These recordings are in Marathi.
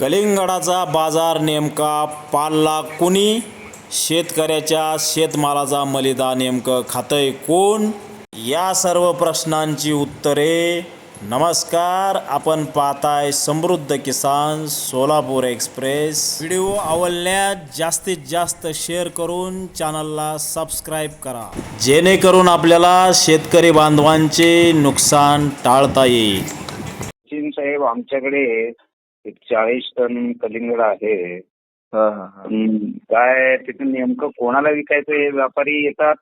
कलिंगडाचा बाजार नेमका पालला कुणी? शेतकऱ्याच्या शेतमालाचा मलिदा नेमकं खातंय कोण? या सर्व प्रश्नांची उत्तरे. नमस्कार आपण पाहताय समृद्ध किसान सोलापूर एक्सप्रेस. व्हिडिओ आवडल्यास जास्तीत जास्त शेअर करून चॅनलला सबस्क्राईब करा. जेणेकरून आपल्याला शेतकरी बांधवांचे नुकसान टाळता येईल. साहेब आमच्याकडे एक चाळीस टन कलिंगड आहे. काय तिथं नेमकं कोणाला विकायचं? हे व्यापारी येतात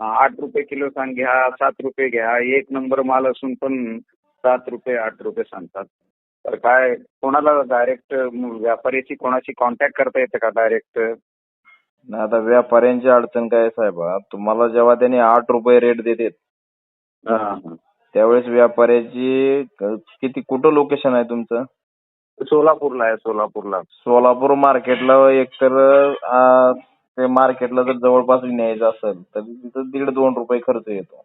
आठ रुपये किलो सांग घ्या सात रुपये घ्या एक नंबर माल असून पण सात रुपये आठ रुपये सांगतात. तर काय कोणाला डायरेक्ट व्यापाऱ्याची कोणाशी कॉन्टॅक्ट करता येतं का डायरेक्ट नाही आता व्यापाऱ्यांची अडचण काय साहेबा तुम्हाला जेव्हा त्यांनी आठ रुपये रेट देतात त्यावेळेस व्यापाऱ्याची किती कुठं लोकेशन आहे तुमचं? सोलापूरला आहे सोलापूरला. सोलापूर मार्केटला एकतर आ, ते मार्केटला जर जवळपास न्यायचं असेल तर तिथं दीड दोन रुपये खर्च येतो.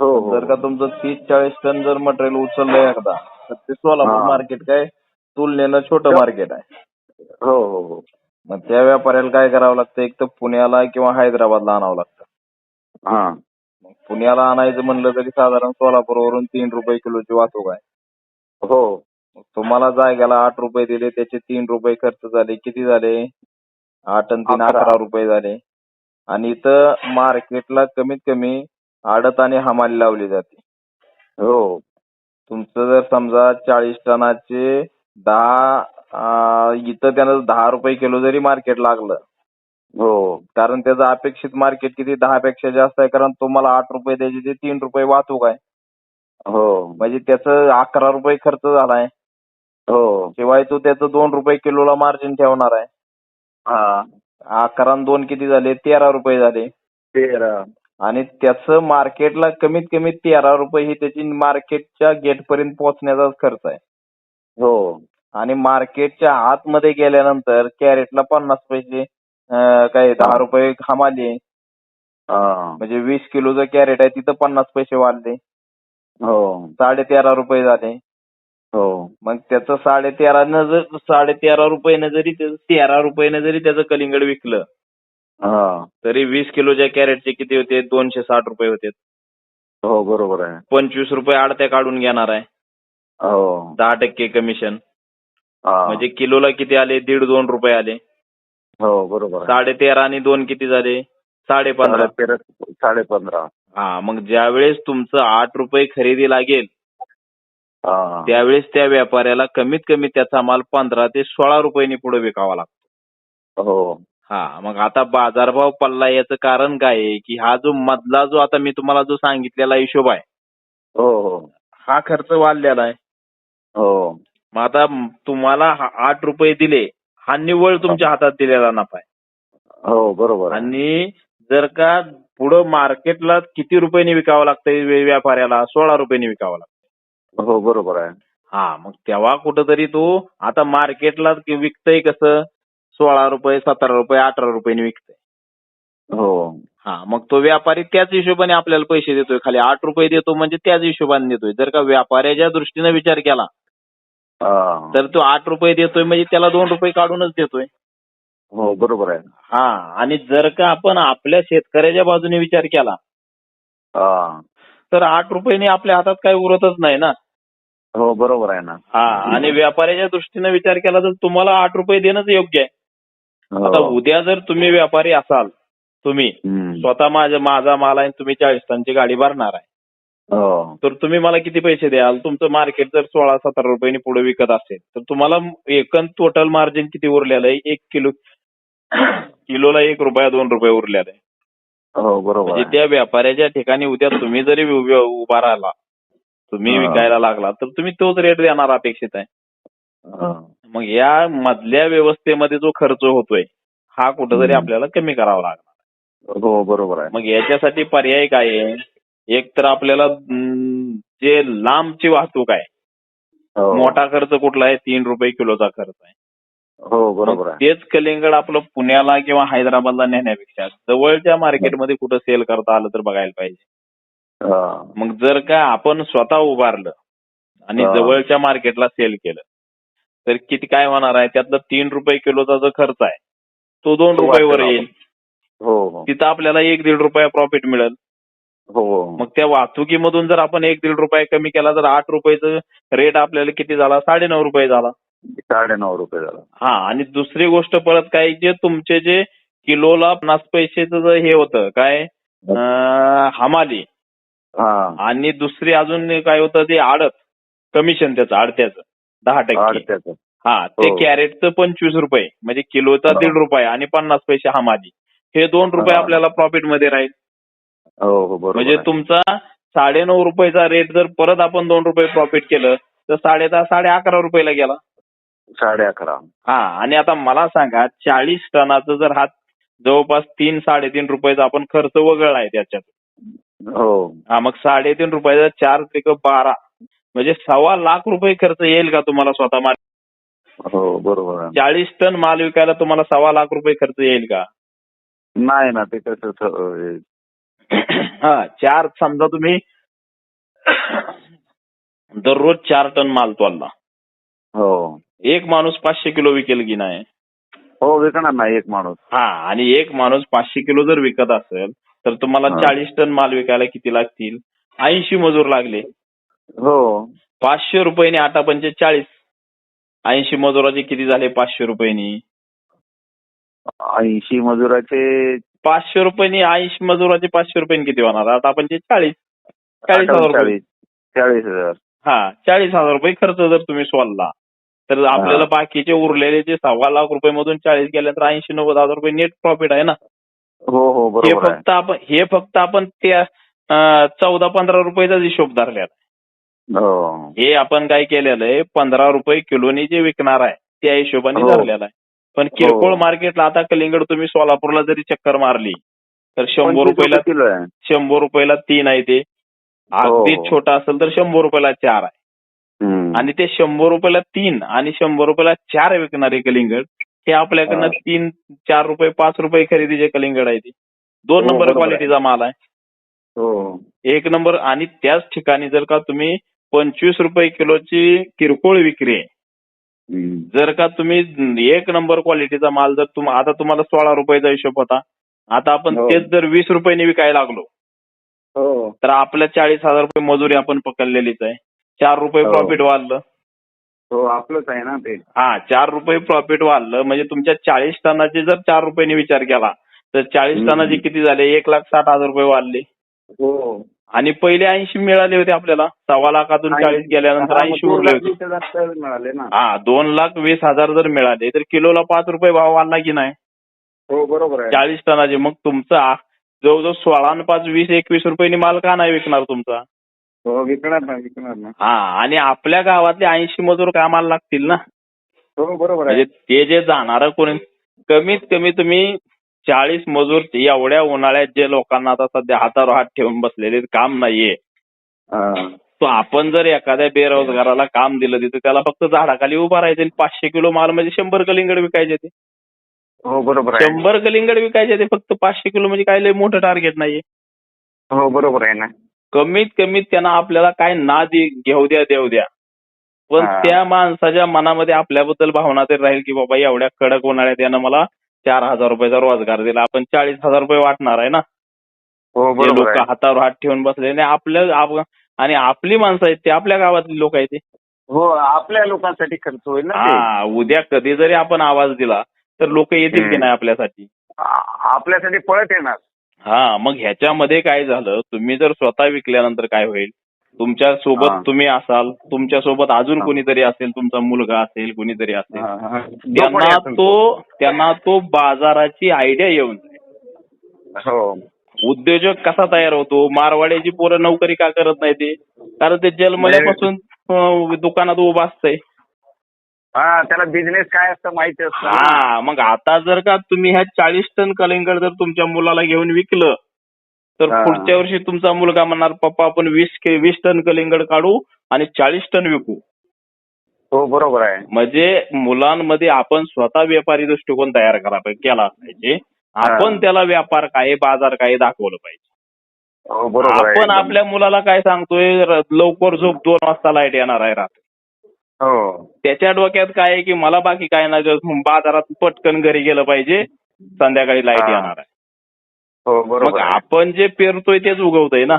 हो हो. जर का तुमचं तीस चाळीस टन जर मटेरियल उचललं एकदा तर ते सोलापूर. मार्केट काय तुलनेनं छोटं मार्केट आहे. हो हो हो. मग त्या व्यापाऱ्याला काय करावं लागतं? एक तर पुण्याला किंवा हैदराबादला आणावं लागतं. हा. पुण्याला आणायचं म्हणलं तरी साधारण सोलापूरवरून तीन रुपये किलोची वाहतूक आहे. हो. तुम्हाला जायला आठ रुपये दिले त्याचे तीन रुपये खर्च झाले किती झाले? आठ आणि तीन अकरा. रुपये झाले. आणि इथं मार्केटला कमीत कमी आडत आणि हमाली लावली जाते. हो. तुमचं जर समजा चाळीस टनाचे दहा इथं त्यानं दहा रुपये किलो जरी मार्केट लागलं. हो. कारण त्याचं अपेक्षित मार्केट किती? दहा पेक्षा जास्त आहे कारण तुम्हाला आठ रुपये द्यायचे ते तीन रुपये वाहतूक आहे. हो. म्हणजे त्याचं अकरा रुपये खर्च झालाय. हो. शिवाय तो त्याचं दोन रुपये किलोला मार्जिन ठेवणार आहे. हा. अकरा आणि दोन किती झाले? तेरा रुपये झाले. तेरा. आणि त्याचं मार्केटला कमीत कमी तेरा रुपये ही त्याची मार्केटच्या गेट पर्यंत पोहोचण्याचाच खर्च आहे. हो. आणि मार्केटच्या आतमध्ये गेल्यानंतर कॅरेटला पन्नास पैसे अं, काय दहा रुपये हमाली. हा. म्हणजे वीस किलोचं कॅरेट आहे तिथं पन्नास पैसे वाढले. हो. साडे तेरा रुपये झाले. हो. मग त्याचं साडे तेरानं जर साडे तेरा रुपयानं जरी त्याचं तेरा रुपयानं जरी त्याचं कलिंगड विकलं हा. तरी वीस किलोच्या कॅरेटचे किती होते? दोनशे साठ रुपये होते. हो बरोबर आहे. पंचवीस रुपये आडत्या काढून घेणार आहे. हो. दहा टक्के कमिशन हा. म्हणजे किलोला किती आले? दीड दोन रुपये आले. हो बरोबर आहे. साडे तेरा आणि दोन किती झाले? साडे पंधरा साडे तेरा साडे पंधरा हा मग ज्यावेळेस तुमचं आठ रुपये खरेदी लागेल त्यावेळेस त्या व्यापाऱ्याला कमीत कमी त्याचा माल पंधरा ते सोळा रुपयांनी पुढे विकावा लागतो. हो. हा मग आता बाजारभाव पडला याचं कारण काय आहे की हा जो मधला जो आता मी तुम्हाला जो सांगितलेला हिशोब आहे हो हो. हा खर्च वाढलेला आहे. हो. मग आता तुम्हाला आठ रुपये दिले हा निव्वळ तुमच्या हातात दिलेला नफा आहे. हो बरोबर. आणि जर का पुढं मार्केटला किती रुपयांनी विकावं लागतंय वे- व्यापाऱ्याला सोळा रुपयांनी विकावं लागतं हो बरोबर आहे. हा मग तेव्हा कुठंतरी तो आता मार्केटला विकतय कसं? सोळा रुपये सतरा रुपये अठरा रुपयांनी विकतय. हो. हा मग तो व्यापारी त्याच हिशोबाने आपल्याला पैसे देतोय. खाली आठ रुपये देतो म्हणजे त्याच हिशोबाने देतोय. जर का व्यापाऱ्याच्या दृष्टीने विचार केला. तर तो आठ रुपये देतोय म्हणजे त्याला दोन रुपये काढूनच देतोय. हो बरोबर आहे. हा आणि जर का आपण आपल्या शेतकऱ्याच्या बाजूने विचार केला तर आठ रुपयाने आपल्या हातात काही उरतच नाही ना. हो बरोबर आहे ना. हा आणि व्यापाऱ्याच्या दृष्टीने विचार केला तर तुम्हाला आठ रुपये देणंच योग्य आहे. हो. आता उद्या जर तुम्ही व्यापारी असाल तुम्ही. स्वतः माझा माझा माल आहे तुम्ही चाळीस टनची गाडी भरणार आहे. हो. तर तुम्ही मला किती पैसे द्याल? तुमचं मार्केट जर सोळा सतरा रुपयांनी पुढे विकत असेल तर तुम्हाला एकन टोटल मार्जिन किती उरलेलं आहे? एक किलो किलोला एक रुपया दोन रुपये उरलेला आहे. हो बरोबर म्हणजे आहे. त्या व्यापाऱ्याच्या ठिकाणी उद्या तुम्ही जरी उभा राहिला तुम्ही. विकायला लागला तर तुम्ही तोच रेट देणार अपेक्षित आहे. मग या मधल्या व्यवस्थेमध्ये जो खर्च होतोय हा कुठेतरी. आपल्याला कमी करावा लागणार हो बरोबर आहे मग याच्यासाठी पर्याय काय आहे एक तर आपल्याला जे लांबची वाहतूक आहे हो. मोठा खर्च कुठला आहे तीन रुपये किलोचा खर्च आहे हो बरोबर तेच कलिंगड आपलं पुण्याला किंवा हैदराबादला नेण्यापेक्षा जवळच्या मार्केटमध्ये कुठं सेल करता आलं तर बघायला पाहिजे. मग जर का आपण स्वतः उभारलं आणि हा. जवळच्या मार्केटला सेल केलं तर किती काय होणार आहे? त्यातलं तीन रुपये किलोचा जो खर्च आहे तो दोन रुपयावर येईल. हो हो. तिथं आपल्याला एक दीड रुपया प्रॉफिट मिळेल. हो मग त्या वाहतुकीमधून जर आपण एक दीड रुपये कमी केला तर आठ रुपयाचं रेट आपल्याला किती झाला? साडेनऊ रुपये झाला. साडेनऊ रुपये झाला. हा आणि दुसरी गोष्ट परत काय जे तुमचे जे किलोला पन्नास पैसेचं हे होतं काय अं, हमाली हा आणि दुसरी अजून काय होतं ते आडत कमिशन त्याचं आडत्याचं दहा टक्के. हा ते हो. कॅरेटचं पंचवीस रुपये म्हणजे किलोचा हो. दीड रुपये आणि पन्नास पैसे हमाली हे दोन रुपये हा. आपल्याला प्रॉफिटमध्ये राहील हो हो म्हणजे. तुमचा साडेनऊ रुपयाचा रेट जर परत आपण दोन रुपये प्रॉफिट केलं तर साडे दहा साडे अकरा रुपयाला गेला साडे अकरा हा आणि आता मला सांगा चाळीस टनाचं जर हा जवळपास तीन साडेतीन रुपयाचा आपण खर्च वगळला आहे त्याच्यात हो. हा मग साडेतीन रुपयाचा चार ते बारा. म्हणजे सव्वा लाख रुपये खर्च येईल का तुम्हाला स्वतः माल? हो बरोबर आहे. चाळीस टन माल विकायला तुम्हाला सव्वा लाख रुपये खर्च येईल का? नाही ना ते कसं अं, हा चार समजा तुम्ही दररोज चार टन माल तोलला हो. एक माणूस पाचशे किलो विकेल की नाही? हो विकणार नाही एक माणूस. हा आणि एक माणूस पाचशे किलो जर विकत असेल तर तुम्हाला हा. चाळीस टन माल विकायला किती लागतील? ऐंशी मजूर लागले. हो. पाचशे रुपयांनी आटा पंचे चाळीस. ऐंशी मजुराचे किती झाले पाचशे रुपयांनी? ऐंशी मजुराचे पाचशे रुपयांनी ऐंशी मजुराचे पाचशे रुपयांनी किती होणार? आता पंचे चाळीस. चाळीस हजार रुपये. चाळीस. चाळीस हजार. हा चाळीस हजार रुपये खर्च जर तुम्ही सोडला तर आपल्याला बाकीचे उरलेले जे सव्वा लाख रुपये मधून चाळीस गेल्यानंतर ऐंशी नव्वद हजार रुपये नेट प्रॉफिट आहे ना? हो हो हे बरोबर आहे फक्त आपण हे फक्त आपण त्या चौदा पंधरा रुपयाचाच हिशोब धरलेला आहे. हो हे आपण काय केलेलं आहे पंधरा रुपये किलोनी जे विकणार आहे त्या हिशोबाने हो. धरलेला आहे पण किरकोळ हो. मार्केटला आता कलिंगड तुम्ही सोलापूरला जरी चक्कर मारली तर शंभर पंचवीस रुपयाला रुपये किलो आहे शंभर रुपयाला तीन आहे ते अगदी हो. छोटा असेल तर शंभर रुपयाला चार आहे हम्म. आणि ते शंभर रुपयाला तीन आणि शंभर रुपयाला चार विकणारे कलिंगड हे आपल्याकडनं. तीन चार रुपये पाच रुपये खरेदीचे कलिंगड आहे ते दोन हो, नंबर बरोबर आहे. क्वालिटीचा माल आहे हो एक नंबर आणि त्याच ठिकाणी जर का तुम्ही पंचवीस रुपये किलोची किरकोळ विक्री आहे हम्म. जर का तुम्ही एक नंबर क्वालिटीचा माल जर तुम आता तुम्हाला सोळा रुपयाचा हिशोब होता आता आपण हो. तेच जर वीस रुपयाने विकायला लागलो हो तर आपल्या चाळीस हजार रुपये मजुरी आपण पकडलेलीच आहे चार रुपये हो. प्रॉफिट वाढलं हो आपलंच आहे ना ते. हा चार रुपये प्रॉफिट वाढलं. म्हणजे तुमच्या चाळीस टनाचे जर चार रुपयाने विचार केला तर चाळीस. टनाचे किती झाले? एक लाख साठ हजार रुपये वाढले. हो. आणि पहिले ऐंशी मिळाले होते आपल्याला. सव्वा लाखातून चाळीस गेल्यानंतर ऐंशी दोन उरले लाख होते. मिळाले ना. हा दोन लाख वीस हजार जर मिळाले तर किलोला पाच रुपये भाव वाढला की नाही? हो बरोबर आहे. चाळीस टनाचे. मग तुमचा जवळजवळ सोळा पाच वीस एकवीस रुपयांनी माल का नाही विकणार तुमचा? हो विकणार ना विकणार ना. हा आणि आपल्या गावातले ऐंशी मजूर कामाला लागतील ना. हो बरोबर म्हणजे आहे ते जे जाणार कोणी कमीत कमी तुम्ही चाळीस मजूर एवढ्या उन्हाळ्यात जे लोकांना आता सध्या हातावर हात ठेवून बसलेले काम नाहीये. हा. तो आपण जर एखाद्या बेरोजगाराला काम दिलं तिथं त्याला फक्त झाडाखाली उभा राहायचं आणि पाचशे किलो माल म्हणजे शंभर कलिंगड विकायचे ते. हो बरोबर आहे. शंभर कलिंगड विकायचे ते फक्त पाचशे किलो म्हणजे काय लय मोठं टार्गेट नाहीये. हो बरोबर आहे ना. कमीत कमीत त्यांना आपल्याला काय ना दे घेऊ द्या देऊ द्या. पण हा. त्या माणसाच्या मनामध्ये आपल्याबद्दल भावना तरी राहील की बाबा एवढ्या कडक उन्हाळ्यात यानं मला चार हजार रुपयाचा रोजगार दिला. आपण चाळीस हजार रुपये वाटणार आहे ना? हो जे बरोबर लोक आहे. हातावर हात ठेवून बसले आणि आपल्या आप- आणि आपली माणसं आहेत ते आपल्या गावातली लोक आहेत. ते हो आपल्या लोकांसाठी खर्च होईल ना ते? हा उद्या कधी जरी आपण आवाज दिला तर लोक येतील की हम्म. नाही आपल्यासाठी? आ- आपल्यासाठी पळत येणार. हा मग ह्याच्यामध्ये काय झालं तुम्ही जर स्वतः विकल्यानंतर काय होईल तुमच्या हा. सोबत तुम्ही असाल तुमच्यासोबत अजून हा. कोणीतरी असेल तुमचा मुलगा असेल कोणीतरी असेल हा, हा. जो कोणी त्यांना असेल तो त्यांना तो बाजाराची आयडिया येऊन जाईल. हो उद्योजक कसा तयार होतो मारवाड्याची पोरं नोकरी का करत नाही ते कारण ते जन्मल्यापासून अं, दुकानात उभा असतंय हा त्याला बिझनेस काय असतं माहिती असतं. हा मग आता जर का तुम्ही ह्या चाळीस टन कलिंगड जर तुमच्या मुलाला घेऊन विकलं तर हा. पुढच्या वर्षी तुमचा मुलगा म्हणणार पप्पा आपण वीस के- वीस टन कलिंगड काढू आणि चाळीस टन विकू हो बरोबर आहे म्हणजे मुलांमध्ये आपण स्वतः व्यापारी दृष्टिकोन तयार करा केला पाहिजे आपण त्याला व्यापार काय बाजार काय दाखवलं पाहिजे हो बरोबर आहे आपण एकदम. आपल्या मुलाला काय सांगतोय र- लवकर झोप दोन वाजता लाइट येणार आहे रात्री हो. त्याच्या डोक्यात काय आहे की मला बाकी काय नाही जर बाजारात पटकन घरी गेलं पाहिजे. संध्याकाळी लाइट. येणार आहे. हो मग बरोबर आहे. आपण जे पेरतोय तेच उगवतोय ना.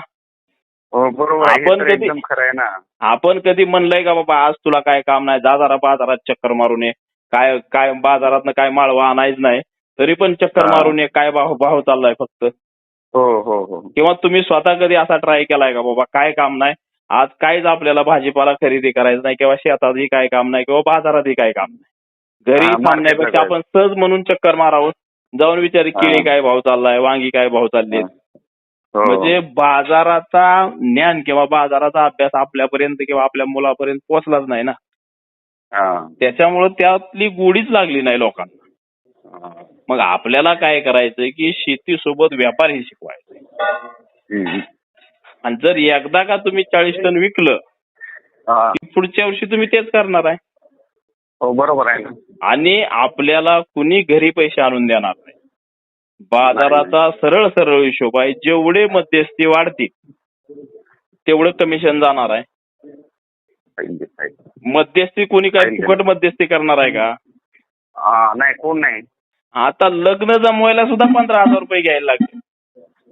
हो बरोबर आहे. हे आपण तर कधी- एकदम खरं आहे ना. आपण कधी म्हणलंय का बाबा आज तुला काय काम नाही जा जरा बाजारात चक्कर मारून ये. काय काय बाजारात काय माळवा आणायच नाही. तरी पण चक्कर हा. मारून ये काय भाव भाव चाललाय फक्त. हो हो हो. किंवा तुम्ही स्वतः कधी असा ट्राय केलाय का बाबा काय काम नाही? आज काहीच आपल्याला भाजीपाला खरेदी करायचं नाही किंवा शेतातही काय काम नाही किंवा बाजारातही काय काम नाही घरी थांबण्यापेक्षा आपण सहज म्हणून चक्कर मारावं जाऊन विचार केळी. काय भाव चाललाय वांगी काय भाव चालले हो. म्हणजे बाजाराचा ज्ञान किंवा बाजाराचा अभ्यास आपल्यापर्यंत किंवा आपल्या मुलापर्यंत पोहोचलाच नाही ना. त्याच्यामुळे त्यातली गोडीच लागली नाही लोकांना. मग आपल्याला काय करायचंय की शेतीसोबत व्यापार हे शिकवायचंय हम्म. आणि जर एकदा का तुम्ही चाळीस टन विकलं. की पुढच्या वर्षी तुम्ही तेच करणार आहे. हो बरोबर आहे आणि आपल्याला कुणी घरी पैसे आणून देणार नाही. बाजाराचा सरळ सरळ हिशोब आहे. जेवढे मध्यस्थी वाढतील तेवढं कमिशन जाणार आहे. मध्यस्थी कोणी काय. फुकट मध्यस्थी करणार आहे का? नाही कोण नाही. आता लग्न जमवायला सुद्धा पंधरा हजार रुपये घ्यायला लागले.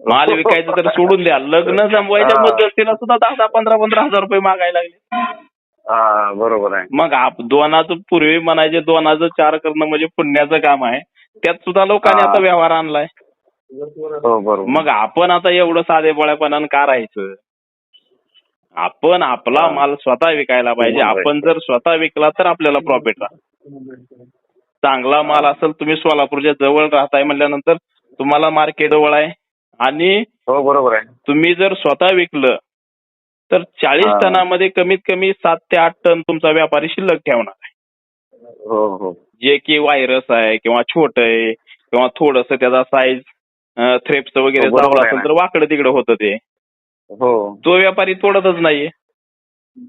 माल विकायचं तर सोडून द्या. लग्न जमवायच्या. मध्यस्थीला सुद्धा दहा दहा पंधरा पंधरा हजार रुपये मागायला लागले. बरोबर आहे. मग दोनाचं पूर्वी म्हणायचे दोनाचं चार करणं म्हणजे पुण्याचं काम आहे. त्यात सुद्धा लोकांनी. आता व्यवहार आणलाय. हो मग आपण आता एवढं साधेपणानं का राहायचं? आपण आपला. माल स्वतः विकायला पाहिजे. आपण जर स्वतः विकला तर आपल्याला प्रॉफिट राहत चांगला माल असेल तुम्ही सोलापूरच्या जवळ राहताय म्हणल्यानंतर तुम्हाला मार्केट जवळ आहे. आणि हो बरोबर आहे तुम्ही जर स्वतः विकलं तर चाळीस. टनामध्ये कमीत कमी सात ते आठ टन तुमचा व्यापारी शिल्लक ठेवणार आहे हो हो जे की व्हायरस आहे किंवा छोट आहे किंवा थोडस त्याचा साईज थ्रेप्स वगैरे चावला असेल. तर वाकडं तिकडं होतं ते हो तो व्यापारी तोडतच नाहीये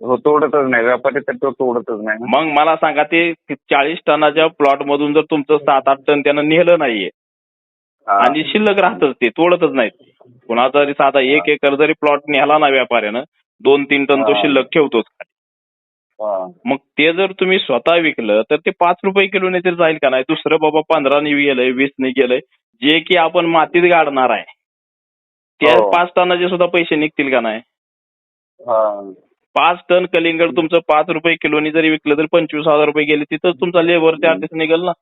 हो तोडतच नाही व्यापारी तर तो तोडतच नाही. मग मला सांगा ते चाळीस टनाच्या प्लॉट मधून जर तुमचं सात आठ टन त्यानं नेलं नाहीये. आणि शिल्लक राहतच ते तोडतच नाहीत कुणाचा जरी साधा एक एकर जरी प्लॉट नेला ना व्यापाऱ्यानं दोन तीन टन तो. शिल्लक ठेवतोच. मग ते जर तुम्ही स्वतः विकलं तर ते पाच रुपये किलोने तरी जाईल का नाही दुसरं बाबा पंधराने गेलंय वीसने गेलंय जे की आपण मातीत गाडणार आहे त्या हो. पाच टनाचे सुद्धा पैसे निघतील का नाही. पाच टन कलिंगड तुमचं पाच रुपये किलोनी जरी विकलं तर पंचवीस हजार रुपये गेले तिथं तुमचा लेबर चार्जेस निघेल ना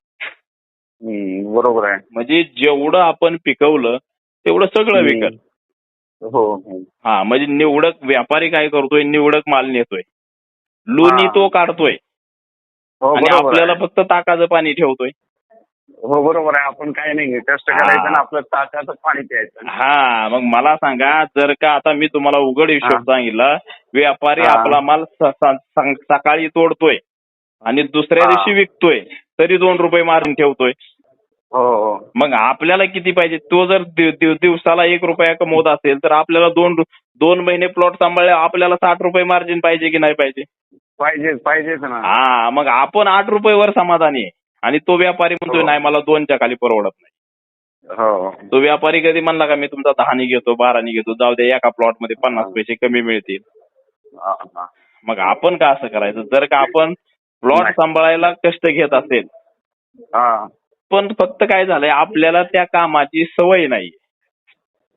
बरोबर आहे म्हणजे जेवढं आपण पिकवलं तेवढं सगळं. विकल हो हो हा म्हणजे निवडक व्यापारी काय करतोय निवडक माल नेतोय लोणी. तो काढतोय हो आणि आपल्याला. फक्त ताकाचं पाणी ठेवतोय हो बरोबर आहे आपण काय नाही कष्ट. करायचं ना आपलं ताकाचं पाणी प्यायचं हा मग मला सांगा जर का आता मी तुम्हाला उघड हिशोब. सांगितला व्यापारी. आपला माल सकाळी तोडतोय आणि दुसऱ्या हा. दिवशी विकतोय. तरी दोन रुपये मारून ठेवतोय. हो हो. मग आपल्याला किती पाहिजे? तो जर दिव- दिव- दिवसाला एक रुपया कमवत असेल तर आपल्याला दोन रु- दोन महिने प्लॉट सांभाळले आपल्याला साठ रुपये मार्जिन पाहिजे की नाही पाहिजे? पाहिजेच पाहिजेच ना. हा मग आपण आठ रुपये वर समाधानी आहे. आणि तो व्यापारी म्हणतोय हो. नाही मला दोनच्या खाली परवडत नाही. हो. तो व्यापारी कधी म्हणला का मी तुमचा दहानी घेतो बारानी घेतो जाऊ दे एका प्लॉटमध्ये पन्नास पैसे कमी मिळतील. हा, हा. मग आपण का असं करायचं? जर का आपण प्लॉट. सांभाळायला कष्ट घेत असेल. हा. पण फक्त काय झालंय आपल्याला त्या कामाची सवय नाही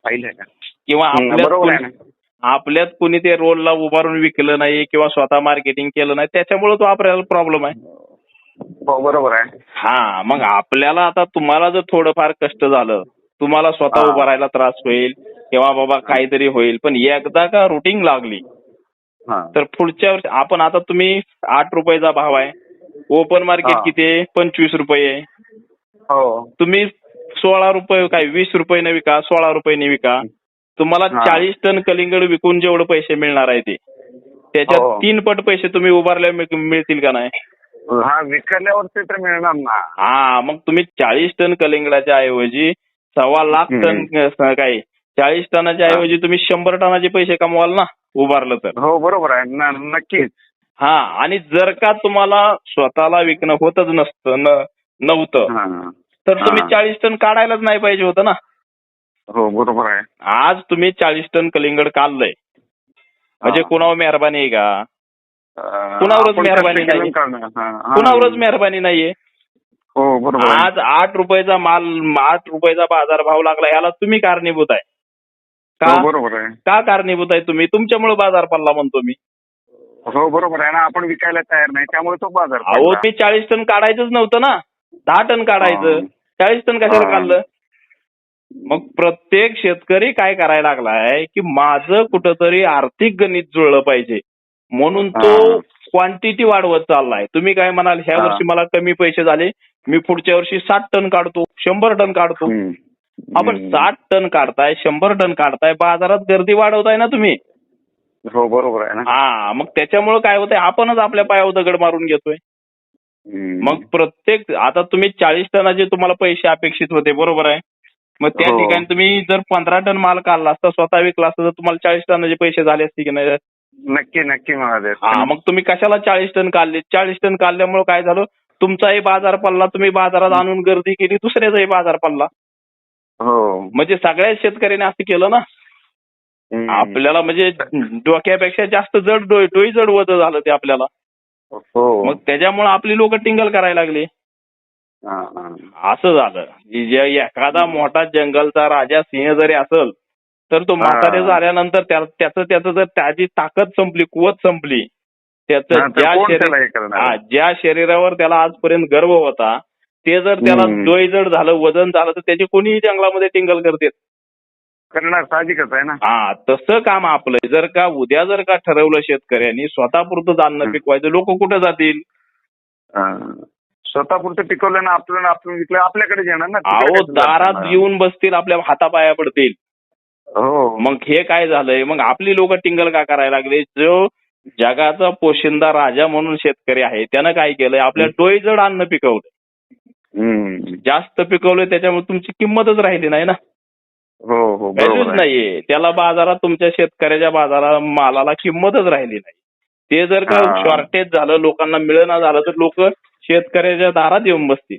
किंवा आपल्यात कुणी- आपल्यात कुणी ते रोलला उभारून विकलं नाही किंवा स्वतः मार्केटिंग केलं नाही त्याच्यामुळे तो आपल्याला प्रॉब्लेम आहे. हो बरोबर आहे. हा मग आपल्याला आता तुम्हाला जर थोडंफार कष्ट झालं तुम्हाला स्वतः. उभं राहायला त्रास होईल किंवा बाबा काहीतरी होईल पण एकदा का रुटीन लागली तर पुढच्या वर्षी आपण आता तुम्ही आठ रुपयाचा भाव आहे. Open market. किती आहे? पंचवीस रुपये आहे. हो. तुम्ही सोळा रुपये काय वीस रुपयाने विका सोळा रुपयाने विका. तुम्हाला. चाळीस टन कलिंगड विकून जेवढे पैसे मिळणार आहे ते. त्याच्यात हो. तीन पट पैसे तुम्ही उभारल्या मिळ- मिळतील का नाही? हा विकल्यावरती तर मिळणार ना. हा मग तुम्ही चाळीस टन कलिंगडाच्या ऐवजी सव्वा लाख टन काय चाळीस टनाच्या. ऐवजी तुम्ही शंभर टनाचे पैसे कमवाल ना उभारलं तर हो बरोबर आहे न- नक्कीच हा आणि जर का तुम्हाला स्वतःला विकणं होतच नसतं न- नव्हतं हा. तर तुम्ही हा. चाळीस टन काढायलाच नाही पाहिजे होतं ना हो बरोबर आहे आज तुम्ही चाळीस टन कलिंगड काढलंय म्हणजे हा. कुणावर मेहरबानी आहे का अं, कुणावरच आपण मेहरबानी कष्ट नाही. हा, हा. कुणावरच मेहरबानी नाहीये हो बरोबर आहे. आज आठ रुपयाचा माल आठ रुपयाचा बाजार भाव लागला याला तुम्ही कारणीभूत आहे का हो बरोबर आहे का कारणीभूत आहे तुम्ही तुमच्यामुळे बाजार पडला म्हणतो मी हो बरोबर आहे ना आपण विकायला तयार नाही त्यामुळे तो बाजार अहो पडला. ते चाळीस टन काढायचंच नव्हतं ना दहा टन काढायचं हा. चाळीस टन कशाला हा. काढलं मग प्रत्येक शेतकरी काय करायला लागलाय की माझं कुठंतरी आर्थिक गणित जुळलं पाहिजे म्हणून तो हा. क्वांटिटी वाढवत चाललाय तुम्ही काय म्हणाल ह्या हा. वर्षी मला कमी पैसे झाले मी पुढच्या वर्षी साठ टन काढतो शंभर टन काढतो हम्म. आपण. साठ टन काढताय शंभर टन काढताय बाजारात गर्दी वाढवताय ना तुम्ही? हो बरोबर आहे ना. हा मग त्याच्यामुळे काय होतंय आपणच आपल्या पायावर दगड मारून घेतोय. मग प्रत्येक आता तुम्ही चाळीस टनाचे तुम्हाला पैसे अपेक्षित होते बरोबर आहे? मग त्या हो. ठिकाणी तुम्ही जर पंधरा टन माल काढला असता स्वतः विकला असता तर तुम्हाला चाळीस टनाचे पैसे झाले असते की नाही? नक्की नक्की महादेव. हा मग तुम्ही कशाला चाळीस टन काढले? चाळीस टन काढल्यामुळे काय झालं? तुमचाही बाजार पडला तुम्ही बाजारात आणून गर्दी केली दुसऱ्याचाही बाजार पडला. हो. म्हणजे सगळ्याच शेतकऱ्याने असं केलं ना. आपल्याला म्हणजे डोक्यापेक्षा जास्त जड डोई डोई जड वज झालं ते आपल्याला. हो. मग त्याच्यामुळे आपली लोक टिंगल करायला लागली. असं झालं. एखादा मोठा जंगलचा राजा सिंह जरी असेल तर तो म्हातारे. झाल्यानंतर त्या- त्याचं त्याचं जर त्याची ताकद संपली कुवत संपली त्याचं ज्या शरीरावर त्याला आजपर्यंत गर्व होता ते जर त्याला हम्म. डोईजड झालं वजन झालं तर त्याची कोणीही जंगलामध्ये टिंगल करते करणार साहजिकच आहे ना हा तसं काम आपलं आहे. जर का उद्या जर का ठरवलं शेतकऱ्यांनी स्वतःपुरतं धान्य हम्म. पिकवायचं लोक कुठे जातील हा. स्वतःपुरतं पिकवलं ना आपलं आपण विकलं आपल्याकडे येणार ना तिकडे कसं दारात जाणार? येऊन बसतील आपल्या हातापाया पडतील हो मग हे काय झालंय मग आपली लोक टिंगल का करायला लागले जो जगाचा पोशिंदा राजा म्हणून शेतकरी आहे त्यानं काय केलंय आपल्या डोईजड अन्न पिकवलं. जास्त पिकवलंय त्याच्यामुळे तुमची किंमतच राहिली नाही ना. हो हो व्हॅल्यूच. नाहीये. त्याला बाजारात तुमच्या शेतकऱ्याच्या बाजारा मालाला किंमतच राहिली नाही. ते जर का. शॉर्टेज झालं लोकांना मिळणं झालं तर लोक शेतकऱ्याच्या दारात येऊन बसतील.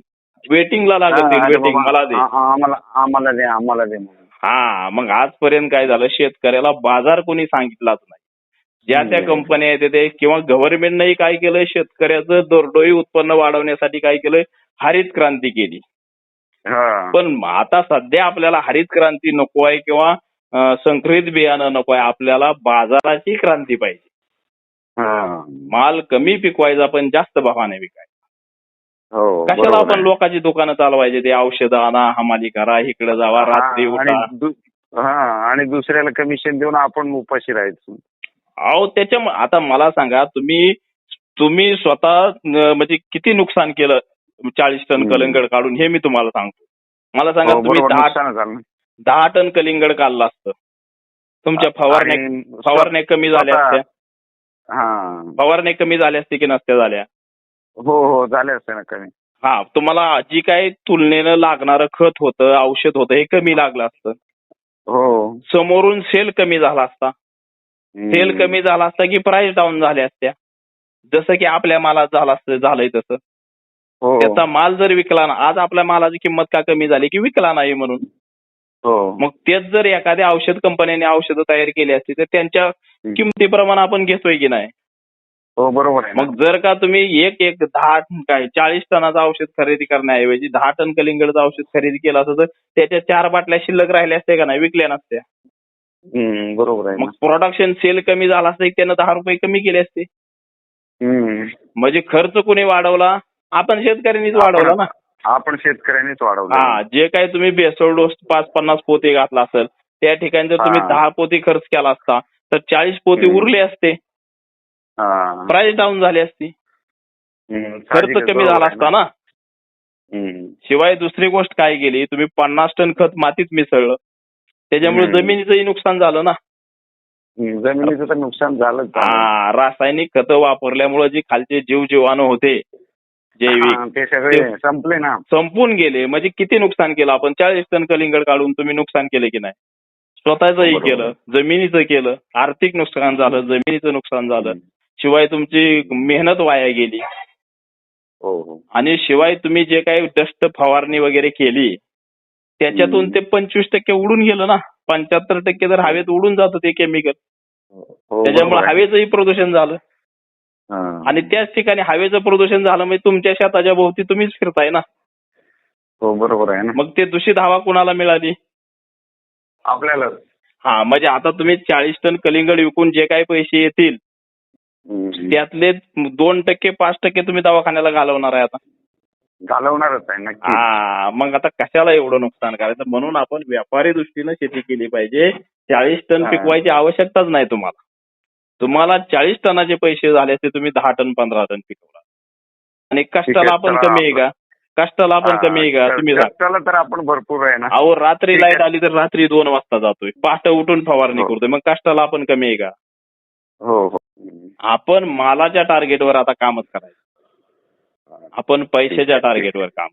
वेटिंगला लागतील वेटिंग मला दे. आम्हाला दे आम्हाला दे. हा मग आजपर्यंत काय झालं? शेतकऱ्याला बाजार कोणी सांगितलाच नाही. ज्या त्या. कंपन्या आहेत ते किंवा गव्हर्नमेंटनेही काय केलंय? शेतकऱ्याचं दरडोई उत्पन्न वाढवण्यासाठी काय केलंय? हरित क्रांती केली. पण आता सध्या आपल्याला हरित क्रांती नको आहे किंवा संकरित बियाणं नको आहे आपल्याला बाजाराची क्रांती पाहिजे हा. माल कमी पिकवायचा पण जास्त भावाने विकायचा हो कशाला आपण. लोकांची दुकानं चालवायचे ते औषधं आणा हमाली करा इकडे जावा रात्री उठा आणि हा दुसऱ्याला कमिशन देऊन आपण उपाशी राहायचं अहो त्याच्या आता मला सांगा तुम्ही तुम्ही स्वतः म्हणजे किती नुकसान केलं चाळीस टन. कलिंगड काढून हे मी तुम्हाला सांगतो. मला सांगा हो, तुम्ही दहा नुकसान झालं. ना. दहा टन कलिंगड काढलं असतं. तुमच्या फवारण्या फवारण्या कमी झाल्या असत्या. हा. फवारण्या कमी झाल्या असते की नसत्या झाल्या? हो हो झाले असते ना कमी. हा तुम्हाला जी काही तुलनेनं लागणारं खत होतं औषध होतं हे कमी लागलं असतं. हो. समोरून सेल कमी झाला असता. सेल. कमी झाला असता की प्राइस डाऊन झाल्या असत्या. जसं की आपल्या मालात झालं असतं झालंय तसं. हो. त्याचा माल जर विकला ना आज आपल्या मालाची किंमत का कमी झाली की विकला नाही म्हणून. हो. मग तेच जर एखाद्या औषध कंपन्यांनी औषधं तयार केली असती तर त्यांच्या किमतीप्रमाणे आपण घेतोय की नाही? हो बरोबर आहे. मग जर का तुम्ही एक एक दहा काय चाळीस टनाचं औषध खरेदी करण्याऐवजी दहा टन कलिंगडचं औषध खरेदी केलं असतं तर त्याच्या चार बाटल्या शिल्लक राहिल्या असत्या का नाही? विकल्या नसत्या. बरोबर आहे. मग प्रोडक्शन सेल कमी झाला असतं त्यानं दहा रुपये कमी केले असते. म्हणजे खर्च कोणी वाढवला आपण शेतकऱ्यांनीच वाढवला ना आपण शेतकऱ्यांनीच वाढवलं हा जे काही तुम्ही बेसोड डोस पाच पन्नास पोते घातला असेल त्या ठिकाणी जर तुम्ही. दहा पोते खर्च केला असता तर चाळीस पोते. उरले असते. प्राइस डाऊन झाली असती खर्च कमी झाला असता ना. शिवाय दुसरी गोष्ट काय केली तुम्ही पन्नास टन खत मातीत मिसळलं त्याच्यामुळे. जमिनीचंही नुकसान झालं ना जमिनीचं तर नुकसान झालं. हा रासायनिक खतं वापरल्यामुळे जे खालचे जीव जीवाणू होते जैविक. ते सगळे संपले ना. संपून गेले. म्हणजे किती नुकसान केलं आपण? चाळीस टन कलिंगड काढून तुम्ही नुकसान केले की नाही? स्वतःचंही. केलं जमिनीचं केलं आर्थिक नुकसान झालं जमिनीचं नुकसान झालं. शिवाय तुमची मेहनत वाया गेली. हो हो. आणि शिवाय तुम्ही जे काही डस्ट फवारणी वगैरे केली त्याच्यातून. ते पंचवीस टक्के उडून गेलं ना. पंच्याहत्तर टक्के जर हवेत उडून जातं ते केमिकल हो, त्याच्यामुळे. हवेचंही प्रदूषण झालं. आणि त्याच ठिकाणी हवेचं प्रदूषण झालं म्हणजे तुमच्या शेताच्या भोवती तुम्हीच फिरताय ना? हो बरोबर आहे ना. मग ते दूषित हवा कुणाला मिळाली? आपल्याला हा म्हणजे आता तुम्ही चाळीस टन कलिंगड विकून जे काही पैसे येतील त्यातले दोन टक्के पाच टक्के तुम्ही दवाखान्याला घालवणार आहे आता. घालवणारच आहे नक्की. हा मग आता कशाला एवढं नुकसान करायचं? म्हणून आपण व्यापारी दृष्टीनं शेती केली पाहिजे. चाळीस टन. पिकवायची आवश्यकताच नाही तुम्हाला. तुम्हाला चाळीस टनाचे पैसे झाले ते तुम्ही दहा टन पंधरा टन पिकवला. आणि कष्टाला आपण चला कमी आहे का? कष्टाला आपण कमी आहे का? तुम्ही कष्टाला तर आपण भरपूर आहे ना. अहो रात्री. लाइट आली तर रात्री दोन वाजता जातोय. पहाटे उठून फवारणी हो. करतोय. मग कष्टाला आपण कमी आहे का? हो हो. आपण मालाच्या टार्गेटवर आता कामच करायचं. आपण पैशाच्या टार्गेटवर काम